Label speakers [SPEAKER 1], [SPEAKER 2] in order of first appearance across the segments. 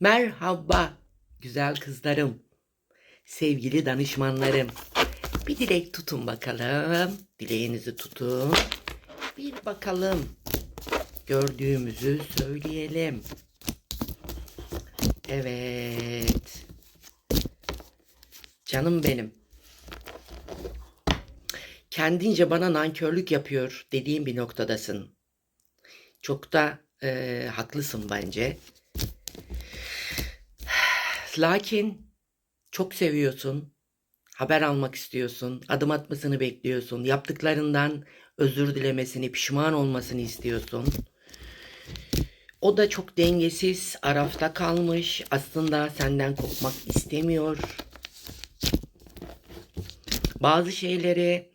[SPEAKER 1] Merhaba güzel kızlarım, sevgili danışmanlarım. Bir dilek tutun bakalım. Dileğinizi tutun. Bir bakalım. Gördüğümüzü söyleyelim. Evet. Canım benim. Kendince bana nankörlük yapıyor dediğim bir noktadasın. Çok da eee, haklısın bence. Lakin çok seviyorsun. Haber almak istiyorsun. Adım atmasını bekliyorsun. Yaptıklarından özür dilemesini, pişman olmasını istiyorsun. O da çok dengesiz, arafta kalmış. Aslında senden kopmak istemiyor. Bazı şeyleri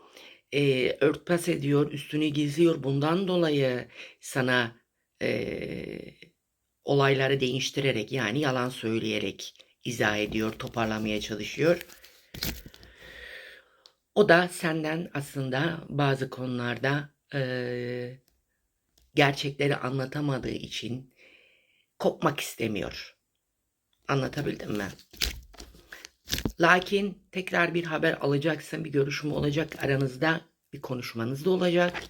[SPEAKER 1] e, örtbas ediyor, üstünü gizliyor. Bundan dolayı sana e, olayları değiştirerek yani yalan söyleyerek izah ediyor, toparlamaya çalışıyor. O da senden aslında bazı konularda eee, gerçekleri anlatamadığı için kopmak istemiyor. Anlatabildim mi? Lakin tekrar bir haber alacaksın, bir görüşme olacak aranızda, bir konuşmanız da olacak.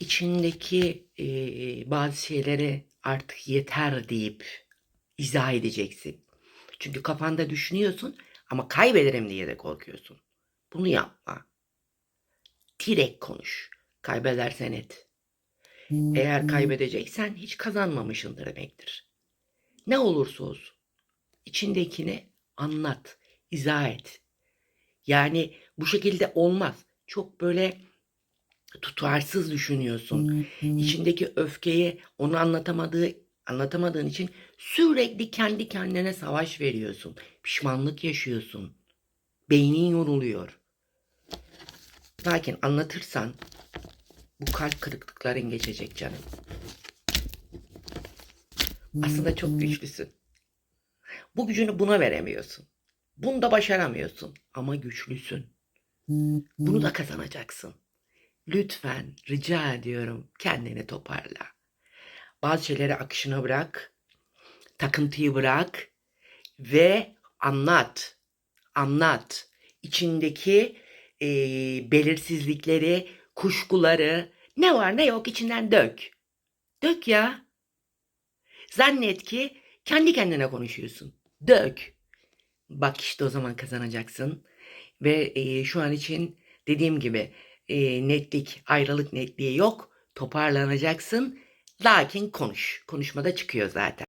[SPEAKER 1] İçindeki eee, bazı şeyleri artık yeter deyip izah edeceksin. Çünkü kafanda düşünüyorsun ama kaybederim diye de korkuyorsun. Bunu yapma. Direkt konuş. Kaybedersen et. Eğer kaybedeceksen hiç kazanmamışsındır demektir. Ne olursa olsun. içindekini anlat, izah et. Yani bu şekilde olmaz. Çok böyle tutarsız düşünüyorsun. İçindeki öfkeyi onu anlatamadığı anlatamadığın için sürekli kendi kendine savaş veriyorsun. Pişmanlık yaşıyorsun. Beynin yoruluyor. Lakin anlatırsan bu kalp kırıklıkların geçecek canım. Aslında çok güçlüsün. Bu gücünü buna veremiyorsun. Bunu da başaramıyorsun ama güçlüsün. Bunu da kazanacaksın. Lütfen rica ediyorum kendini toparla. Bazı şeyleri akışına bırak. Takıntıyı bırak ve anlat. Anlat. İçindeki eee, belirsizlikleri, kuşkuları ne var ne yok içinden dök. Dök ya. Zannet ki kendi kendine konuşuyorsun. Dök. Bak işte o zaman kazanacaksın. Ve eee, şu an için dediğim gibi eee, netlik, ayrılık netliği yok. Toparlanacaksın. Lakin konuş. Konuşmada çıkıyor zaten.